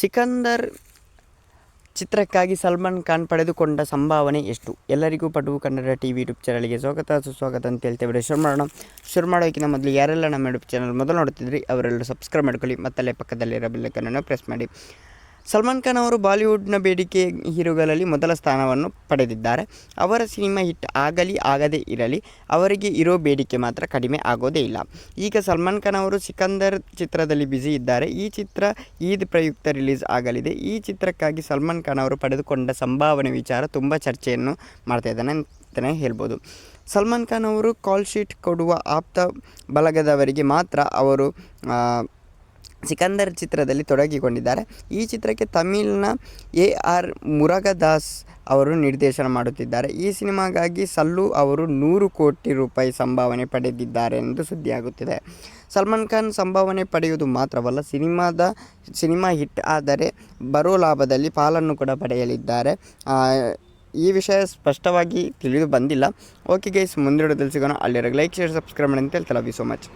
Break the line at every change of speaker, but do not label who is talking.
ಸಿಕಂದರ್ ಚಿತ್ರಕ್ಕಾಗಿ ಸಲ್ಮಾನ್ ಖಾನ್ ಪಡೆದುಕೊಂಡ ಸಂಭಾವನೆ ಎಷ್ಟು? ಎಲ್ಲರಿಗೂ ಪಟು ಕನ್ನಡ ಟಿ ವಿ ಯೂಟ್ಯೂಬ್ ಚಾನಲ್ಗೆ ಸ್ವಾಗತ. ಸುಸ್ವಾಗತ ಅಂತ ಹೇಳ್ತೇವೆ ಶುರು ಮಾಡೋಣ. ಶುರು ಮಾಡೋಕ್ಕಿಂತ ಮೊದಲು ಯಾರೆಲ್ಲ ನಮ್ಮ ಯೂಟ್ಯೂಬ್ ಚಾನಲ್ ಮೊದಲು ನೋಡ್ತಿದ್ರಿ, ಅವರೆಲ್ಲರೂ ಸಬ್ಸ್ಕ್ರೈಬ್ ಮಾಡ್ಕೊಳ್ಳಿ. ಮತ್ತಲ್ಲೇ ಪಕ್ಕದಲ್ಲಿರೋ ಬೆಲ್ಲಕ್ಕನ್ನು ಪ್ರೆಸ್ ಮಾಡಿ. ಸಲ್ಮಾನ್ ಖಾನ್ ಅವರು ಬಾಲಿವುಡ್ನ ಬೇಡಿಕೆ ಹೀರೋಗಳಲ್ಲಿ ಮೊದಲ ಸ್ಥಾನವನ್ನು ಪಡೆದಿದ್ದಾರೆ. ಅವರ ಸಿನಿಮಾ ಹಿಟ್ ಆಗಲಿ ಆಗದೇ ಇರಲಿ, ಅವರಿಗೆ ಇರೋ ಬೇಡಿಕೆ ಮಾತ್ರ ಕಡಿಮೆ ಆಗೋದೇ ಇಲ್ಲ. ಈಗ ಸಲ್ಮಾನ್ ಖಾನ್ ಅವರು ಸಿಕಂದರ್ ಚಿತ್ರದಲ್ಲಿ ಬ್ಯುಸಿ ಇದ್ದಾರೆ. ಈ ಚಿತ್ರ ಈದ್ ಪ್ರಯುಕ್ತ ರಿಲೀಸ್ ಆಗಲಿದೆ. ಈ ಚಿತ್ರಕ್ಕಾಗಿ ಸಲ್ಮಾನ್ ಖಾನ್ ಅವರು ಪಡೆದುಕೊಂಡ ಸಂಭಾವನೆ ವಿಚಾರ ತುಂಬ ಚರ್ಚೆಯನ್ನು ಮಾಡ್ತಾ ಇದ್ದಾನೆ ಅಂತಲೇ ಹೇಳ್ಬೋದು. ಸಲ್ಮಾನ್ ಖಾನ್ ಅವರು ಕಾಲ್ ಶೀಟ್ ಕೊಡುವ ಆಪ್ತ ಬಲಗದವರಿಗೆ ಮಾತ್ರ ಅವರು ಸಿಕಂದರ್ ಚಿತ್ರದಲ್ಲಿ ತೊಡಗಿಕೊಂಡಿದ್ದಾರೆ. ಈ ಚಿತ್ರಕ್ಕೆ ತಮಿಳಿನ ಎ ಆರ್ ಮುರಗದಾಸ್ ಅವರು ನಿರ್ದೇಶನ ಮಾಡುತ್ತಿದ್ದಾರೆ. ಈ ಸಿನಿಮಾಗಾಗಿ ಸಲ್ಲು ಅವರು ನೂರು ಕೋಟಿ ರೂಪಾಯಿ ಸಂಭಾವನೆ ಪಡೆದಿದ್ದಾರೆ ಎಂದು ಸುದ್ದಿಯಾಗುತ್ತಿದೆ. ಸಲ್ಮಾನ್ ಖಾನ್ ಸಂಭಾವನೆ ಪಡೆಯುವುದು ಮಾತ್ರವಲ್ಲ, ಸಿನಿಮಾದ ಸಿನಿಮಾ ಹಿಟ್ ಆದರೆ ಬರೋ ಲಾಭದಲ್ಲಿ ಪಾಲನ್ನು ಕೂಡ ಪಡೆಯಲಿದ್ದಾರೆ. ಈ ವಿಷಯ ಸ್ಪಷ್ಟವಾಗಿ ತಿಳಿದು ಬಂದಿಲ್ಲ. ಓಕೆ ಗೈಸ್, ಮುಂದಿನ ಸಿಗೋಣ. ಅಲ್ಲಿರೋ ಲೈಕ್, ಶೇರ್, ಸಬ್ಸ್ಕ್ರೈಬ್ ಮಾಡಿ ಅಂತ ಹೇಳ್ತಾ, ಲವ್ ಯು ಸೊ ಮಚ್.